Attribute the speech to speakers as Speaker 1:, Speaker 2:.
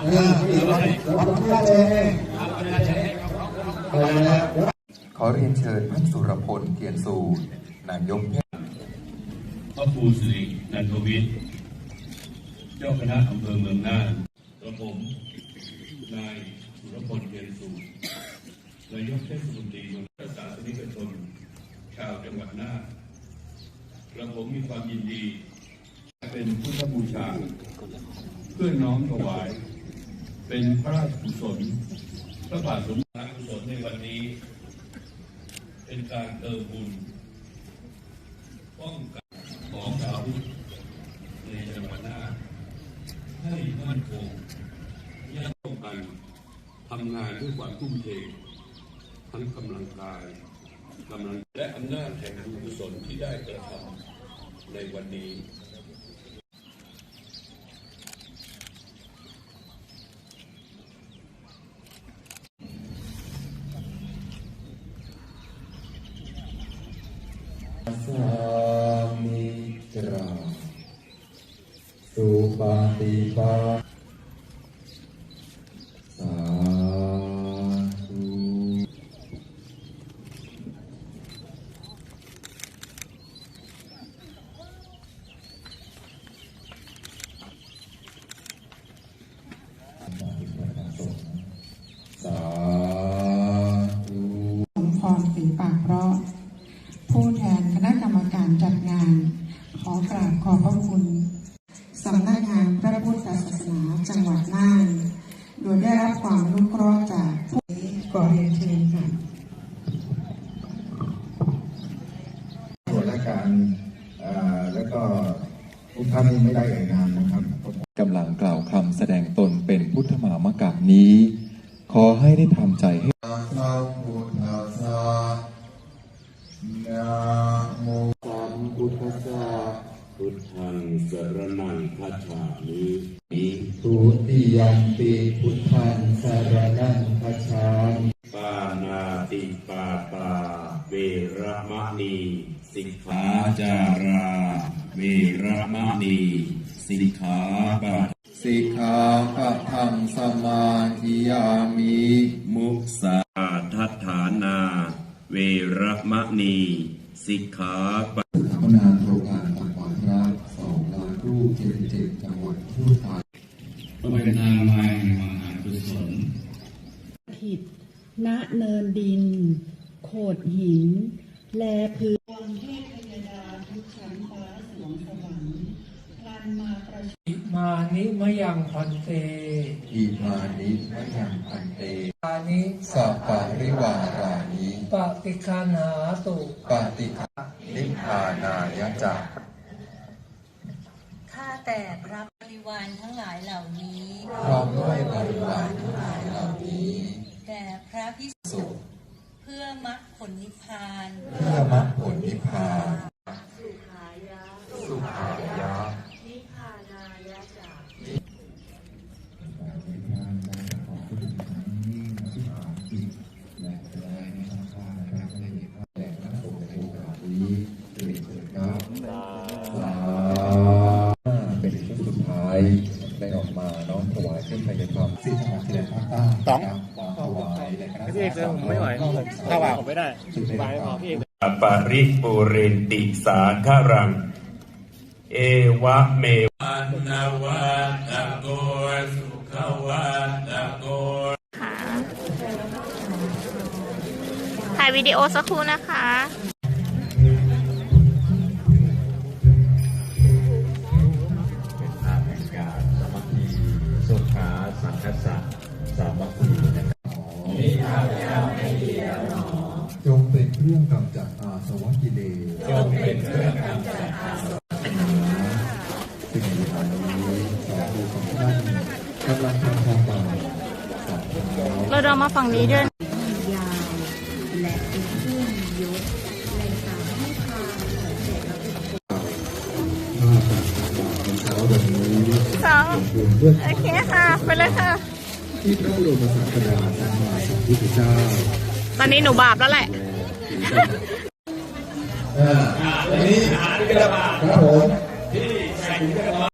Speaker 1: ขอเรียนเชิญท่านสุรพลเทียนสูนายกเท
Speaker 2: พระครูสิรินันทวิทย์เจ้าคณะอำเภอเมืองน่านกระผมนายสุรพลเทียนสูงนายกเทศมนตรีเมืองศาสนิกชนชาวจังหวัดน่านกระผมมีความยินดี เป็นพุทธบูชา เพื่อน้อมถวาย เป็นพระราชกุศลพระบาทสมเด็จพระกุศลในวันนี้ เป็นการเติมบุญป้องกันของเราในจังหวัดน่านให้มั่นคงยั่งร่วมกันทำงานด้วยความทุ่มเททั้งกำลังกายกำลังและอำนาจแห่งบุญกุศลที่ได้กระทำในวันนี้
Speaker 3: สามิตราสุปฏิปันสาธุสาธุ
Speaker 4: สมพรฝีปากเพรา ขอบพระคุณสำนักงานพระพุทธศาสนาจังหวัดน่าน โดยได้รับความอนุเคราะห์จากผู้ก่อเรียนเชิญค่ะ
Speaker 3: ส่วนราชการเอ่อแล้วก็ทุกท่านที่ไม่ได้เอ่ยนามนะครับ
Speaker 1: กำลังกล่าวคำแสดงตนเป็นพุทธมามกะนี้ ขอให้ได้ทำใจให้
Speaker 3: สัมพุทธัสสะนะโมสัมพุทธัสสะ
Speaker 2: พุทธังสรนังคัจฉามิ
Speaker 3: ทุติยัมปิพุทธังสารนังคัจฉามิ
Speaker 2: ปานาติปาตาเวระมะนีสิกขาจาราเวระมะนีสิกขาปะ
Speaker 1: สิกขาปะทังสมาธิยามิ
Speaker 2: มุสาทัฏฐานา เวระมะนีสิกขาปะ
Speaker 3: สามนาโครงการตักบาตรพระสองล้านรูปเจ็ดสิบเจ็ดจังหวัดทั่วไทย
Speaker 2: ก็เป็นทางมาแห่งมหากุศล
Speaker 5: ถิต ณเนินดิน โขดหิน แลพื้นวังเทพยดาทุกชั้นฟ้าสวงสวรรค์พลันมาประช
Speaker 6: มานิมยังพันเต
Speaker 3: อิมานิมะยังพันเต
Speaker 6: อานิ
Speaker 3: สัปปะริวารานิ
Speaker 6: ปฏิคันหาตุ
Speaker 3: ปฏิฆานิพพานายะจัก
Speaker 7: ข้าแต่พระบริวารทั้งหลายเหล่านี้
Speaker 3: พร้อมด้วยบริวารทั้งหลายเหล่านี้
Speaker 7: แด่พระพิสุเพื่อมรรคผลนิพพาน
Speaker 3: เพื่อมรรคผลนิพพาน
Speaker 7: สุขายะ
Speaker 3: สุขายะ
Speaker 7: นิพพานายะจา
Speaker 3: และและในทางการนะครับในแต่ละสงฆ์ในโอกาสนี้เรียนเชิญครับสาเป็นชุดสุดท้าย ได้ออกมาน้อมถวายเครื่องไทยความสิ้นจังหวัดชายแดนภาคใต้ต้องถวายในคณะ
Speaker 6: พี่เอกเจอผมไม่ไหวถ้าว่าผมไม่ได้บายพอพี่เอก
Speaker 2: ปาริปุเรนติสาคารัง เอวะเมวันวัตโกสุขวัตโก
Speaker 8: ค่ะถ่ายวิดีโอสักครู่นะคะ
Speaker 3: เป็นเครื่องกำจัดอาสวะกิเลสจงเป็นเครื่องกำจัดอาสวะสิ่งในวันนี้สาธุของท่านกำลังทำความบาปสาธุน้อม
Speaker 8: เราเรามาฝั่งนี้ด้วย
Speaker 5: ยาวและเป็นผู้มียศในการให้ทานของแก่พระภิกษุ
Speaker 3: มาจากบาปในเช้าวันนี้
Speaker 8: สอง
Speaker 3: บุญเพื่อ
Speaker 8: โอเคค่ะ ไปเลยค่ะ
Speaker 3: ที่พระบรมศาสดาสัมมาสัมพุทธเจ้า
Speaker 8: ตอนนี้หนูบาปแล้วแหละ
Speaker 3: อ่าอันนี้ครับผมที่ชายที่กระบะ